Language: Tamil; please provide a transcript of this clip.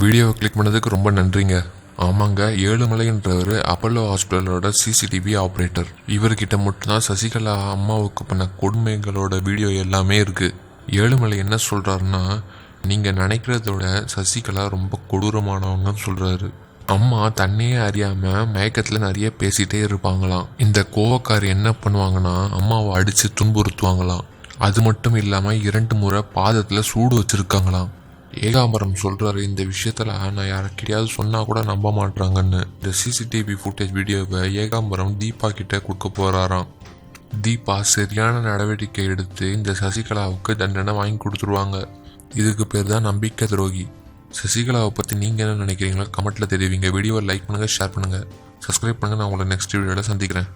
வீடியோவை கிளிக் பண்ணதுக்கு ரொம்ப நன்றிங்க. ஆமாங்க ஏழுமலைன்றவர் அப்பல்லோ ஹாஸ்பிட்டலோட சிசிடிவி ஆப்ரேட்டர் இவர்கிட்ட மட்டும்தான் சசிகலா அம்மாவுக்கு பண்ண கொடுமைகளோட வீடியோ எல்லாமே இருக்கு. ஏழுமலை என்ன சொல்கிறாருன்னா நீங்கள் நினைக்கிறதோட சசிகலா ரொம்ப கொடூரமானவங்கன்னு சொல்கிறாரு அம்மா தன்னையே அறியாமல் மயக்கத்தில் நிறைய பேசிகிட்டே இருப்பாங்களாம். இந்த கோவக்கார் என்ன பண்ணுவாங்கன்னா அம்மாவை அடித்து துன்புறுத்துவாங்களாம். அது மட்டும் இல்லாமல் இரண்டு முறை பாதத்தில் சூடு வச்சுருக்காங்களாம். ஏகாம்பரம் சொல்கிறாரு இந்த விஷயத்தில் நான் யாருக்கிட்டையாவது சொன்னால் கூட நம்ப மாட்டாங்கன்னு இந்த சிசிடிவி ஃபுட்டேஜ் வீடியோவை ஏகாம்பரம் தீபா கிட்ட கொடுக்க போகிறாராம் தீபா சரியான நடவடிக்கை எடுத்து இந்த சசிகலாவுக்கு தண்டனை வாங்கி கொடுத்துருவாங்க. இதுக்கு பேர் தான் நம்பிக்கை துரோகி. சசிகலாவை பற்றி நீங்கள் என்ன நினைக்கிறீங்களோ கமெண்ட்டில் தெரிவிங்க. வீடியோவை லைக் பண்ணுங்கள் ஷேர் பண்ணுங்கள் சப்ஸ்கிரைப் பண்ணுங்கள் நான் உங்களை நெக்ஸ்ட் வீடியோவில் சந்திக்கிறேன்.